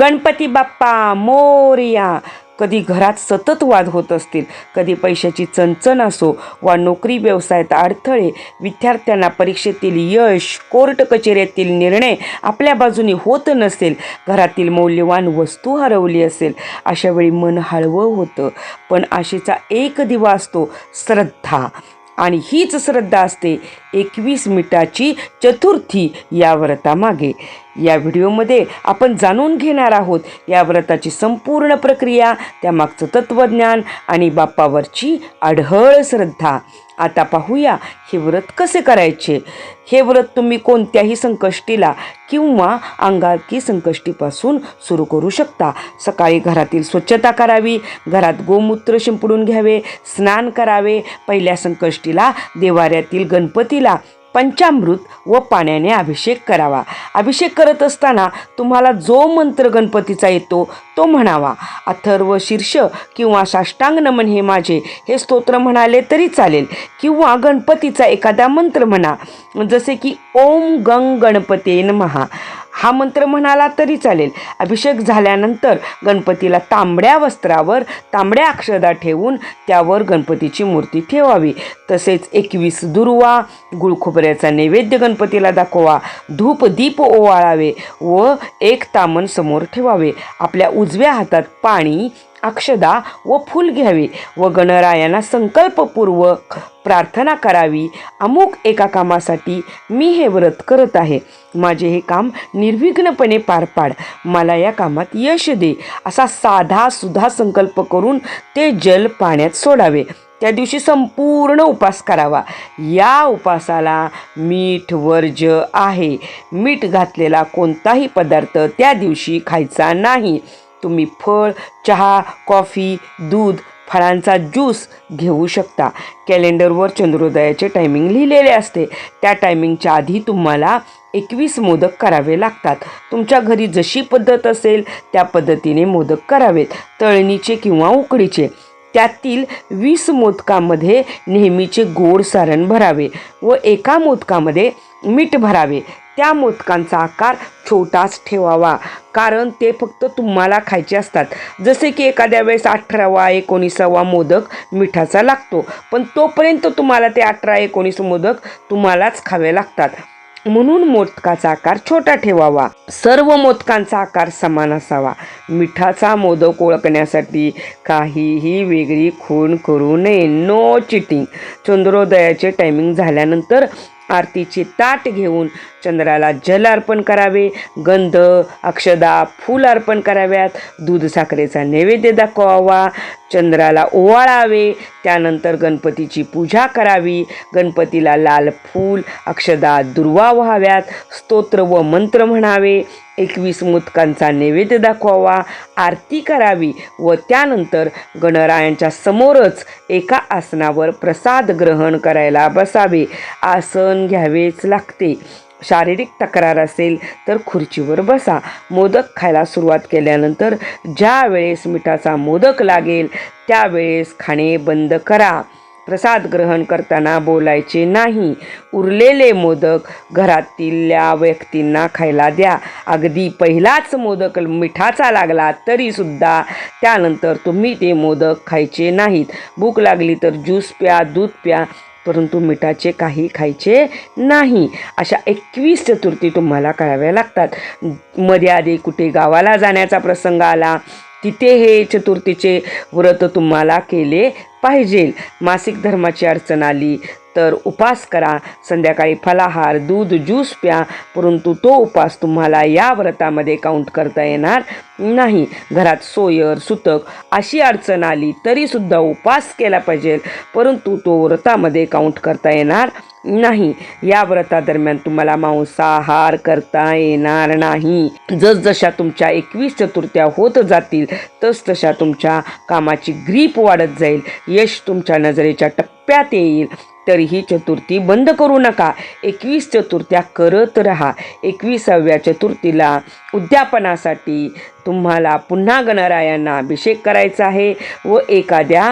गणपती बाप्पा मोरया. कधी घरात सतत वाद होत असतील कधी पैशाची चणचण असो वा नोकरी व्यवसायात अडथळे विद्यार्थ्यांना परीक्षेतील यश कोर्ट कचेऱ्यातील निर्णय आपल्या बाजूने होत नसेल घरातील मौल्यवान वस्तू हरवली असेल अशावेळी मन हळवं होतं. पण आशेचा एक दिवा असतो श्रद्धा. आणि हीच श्रद्धा असते एकवीस मिनिटाची चतुर्थी या व्रतामागे या व्हिडिओमध्ये आपण जाणून घेणार आहोत या व्रताची संपूर्ण प्रक्रिया त्यामागचं तत्त्वज्ञान आणि बाप्पावरची आढळ श्रद्धा. आता पाहूया हे व्रत कसे करायचे? हे व्रत तुम्ही कोणत्याही संकष्टीला किंवा अंगारकी संकष्टीपासून सुरू करू शकता. सकाळी घरातील स्वच्छता करावी घरात गोमूत्र शिंपडून घ्यावे स्नान करावे. पहिल्या संकष्टीला देवाऱ्यातील गणपतीला पंचामृत व पाण्याने अभिषेक करावा. अभिषेक करत असताना तुम्हाला जो मंत्र गणपतीचा येतो तो म्हणावा. अथर्व शीर्ष किंवा साष्टांग नमन हे माझे. हे स्तोत्र म्हणाले तरी चालेल. किंवा गणपतीचा एखादा मंत्र म्हणा. जसे की ओम गंग गणपते नमहा. हा मंत्र म्हणाला तरी चालेल. अभिषेक झाल्यानंतर गणपतीला तांबड्या वस्त्रावर तांबड्या अक्षदा ठेवून त्यावर गणपतीची मूर्ती ठेवावी. तसेच एकवीस दुर्वा गुळखोबऱ्याचा नैवेद्य गणपतीला दाखवा. धूप दीप ओवाळावे व एक तामन समोर ठेवावे. आपल्या उजव्या हातात पाणी अक्षदा व फूल घ्यावे व गणरायांना संकल्पपूर्वक प्रार्थना करावी. अमुक एका कामासाठी मी हे व्रत करत आहे. माझे हे काम निर्विघ्नपणे पार पाड. मला या कामात यश दे. असा साधा सुधा संकल्प करून ते जल पाण्यात सोडावे. त्या दिवशी संपूर्ण उपास करावा. या उपासाला मीठ वर्ज आहे. मीठ घातलेला कोणताही पदार्थ त्या दिवशी खायचा नाही. तुम्ही फळ चहा कॉफी दूध फळांचा ज्यूस घेऊ शकता. कॅलेंडरवर चंद्रोदयाचे टायमिंग लिहिलेले असते. त्या टायमिंगच्या आधी तुम्हाला एकवीस मोदक करावे लागतात. तुमच्या घरी जशी पद्धत असेल त्या पद्धतीने मोदक करावेत. तळणीचे किंवा उकडीचे. त्यातील वीस मोदकामध्ये नेहमीचे गोड सारण भरावे व एका मोदकामध्ये मीठ भरावे. त्या मोदकांचा आकार छोटाच ठेवावा. कारण ते फक्त तुम्हाला खायचे असतात. जसे की एखाद्या वेळेस अठरावा एकोणीसावा मोदक मिठाचा लागतो. पण तोपर्यंत तुम्हाला ते अठरा एकोणीस मोदक तुम्हालाच खावे लागतात. म्हणून मोदकाचा आकार छोटा ठेवावा. सर्व मोदकांचा आकार समान असावा. मिठाचा मोदक ओळखण्यासाठी काहीही वेगळी खूण करू नये. नो चिटिंग चंद्रोदयाचे टायमिंग झाल्यानंतर आरतीचे ताट घेऊन चंद्राला जल अर्पण करावे गंध अक्षदा फूल अर्पण कराव्यात. दूध साखरेचा नैवेद्य दाखवावा. चंद्राला ओवाळावे. त्यानंतर गणपतीची पूजा करावी. गणपतीला लाल फूल अक्षदा दुर्वा व्हाव्यात. स्तोत्र व मंत्र म्हणावे. एकवीस मुदकांचा नैवेद्य दाखवावा. आरती करावी व त्यानंतर गणरायांच्या समोरच एका आसनावर प्रसाद ग्रहण करायला बसावे. आसन घ्यावेच लागते. शारीरिक तक्रार असेल तर खुर्चीवर बसा. मोदक खायला सुरुवात केल्यानंतर ज्या वेळेस मिठाचा मोदक लागेल त्यावेळेस खाणे बंद करा. प्रसाद ग्रहण करताना बोलायचे नाही. उरलेले मोदक घरातल्या व्यक्तींना खायला द्या. अगदी पहिलाच मोदक मिठाचा लागला तरीसुद्धा त्यानंतर तुम्ही ते मोदक खायचे नाहीत. भूक लागली तर ज्यूस प्या दूध प्या परंतु मिठाचे काही खायचे नाही. अशा एकवीस चतुर्थी तुम्हाला कराव्या लागतात. मध्ये आधी कुठे गावाला जाण्याचा प्रसंग आला तिथे हे चतुर्थीचे व्रत तुम्हाला केले पाहिजे. मासिक धर्माची अडचण आली तर उपास करा. संध्याकाळी फलाहार दूध ज्यूस प्या परंतु तो उपास तुम्हाला या व्रतामध्ये काउंट करता येणार नाही. घरात सोयर सुतक अशी अडचण आली तरीसुद्धा उपास केला पाहिजे परंतु तो व्रतामध्ये काउंट करता येणार नाही. या व्रतादरम्यान तुम्हाला मांसाहार करता येणार नाही. जसजशा तुमच्या एकवीस चतुर्थ्या होत जातील तसतशा तुमच्या कामाची ग्रीप वाढत जाईल. यश तुमच्या नजरेच्या टप्प्यात येईल. तरीही चतुर्थी बंद करू नका. एकवीस चतुर्थ्या करत राहा. एकविसाव्या चतुर्थीला उद्यापनासाठी तुम्हाला पुन्हा गणरायांना अभिषेक करायचा आहे व एखाद्या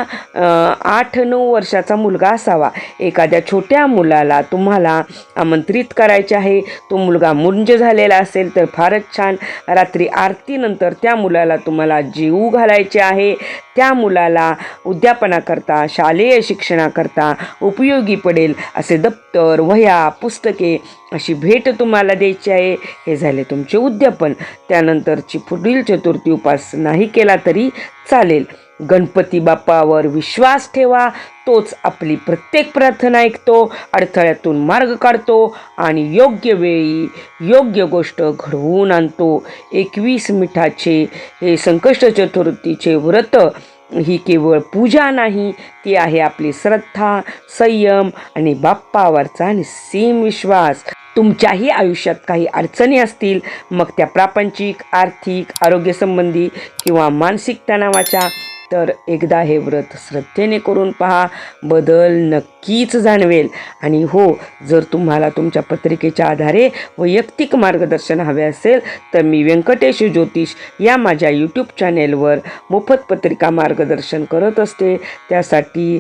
आठ नऊ वर्षाचा मुलगा असावा. एखाद्या छोट्या मुलाला तुम्हाला आमंत्रित करायचे आहे. तो मुलगा मुंज झालेला असेल तर फारच छान. रात्री आरतीनंतर त्या मुलाला तुम्हाला जीव घालायचे आहे. त्या मुलाला उद्यापनाकरता शालेय शिक्षणाकरता उपयोगी पडेल असे तर वह्या पुस्तके अशी भेट तुम्हाला द्यायची आहे. हे झाले तुमचे उद्यापन. त्यानंतरची पुढील चतुर्थी उपास नाही केला तरी चालेल. गणपती बाप्पावर विश्वास ठेवा. तोच आपली प्रत्येक प्रार्थना ऐकतो अडथळ्यातून मार्ग काढतो आणि योग्य वेळी योग्य गोष्ट घडवून आणतो. एकवीस मिठाचे हे संकष्ट चतुर्थीचे व्रत ही केवळ पूजा नाही ती आहे आपली श्रद्धा संयम आणि बाप्पावरचा निसीम विश्वास. तुमच्याही आयुष्यात काही अडचणी असतील मग त्या प्रापंचिक आर्थिक आरोग्यसंबंधी किंवा मानसिक तणावाच्या तर एकदा हे व्रत श्रद्धेने करून पहा बदल नक्कीच जाणवेल. आणि हो जर तुम्हाला तुमच्या पत्रिकेच्या आधारे वैयक्तिक मार्गदर्शन हवे असेल तर मी व्यंकटेश ज्योतिष या माझ्या यूट्यूब चॅनेलवर मोफत पत्रिका मार्गदर्शन करत असते. त्यासाठी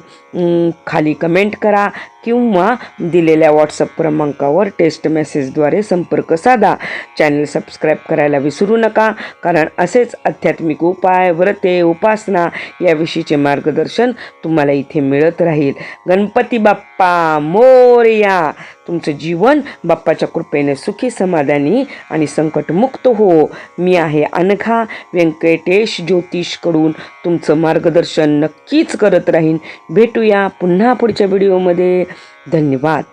खाली कमेंट करा किंवा दिलेल्या व्हॉट्सअप क्रमांकावर टेस्ट मेसेजद्वारे संपर्क साधा. चॅनल सबस्क्राईब करायला विसरू नका कारण असेच आध्यात्मिक उपाय व्रते उपासना याविषयीचे मार्गदर्शन तुम्हाला इथे मिळत राहील. गणपती बाप्पा मोरया. तुमचं जीवन बाप्पाच्या कृपेने सुखी समाधानी आणि संकटमुक्त हो. मी आहे अनघा. व्यंकटेश ज्योतिषकडून तुमचं मार्गदर्शन नक्कीच करत राहीन. भेटूया पुन्हा पुढच्या व्हिडिओमध्ये धन्यवाद.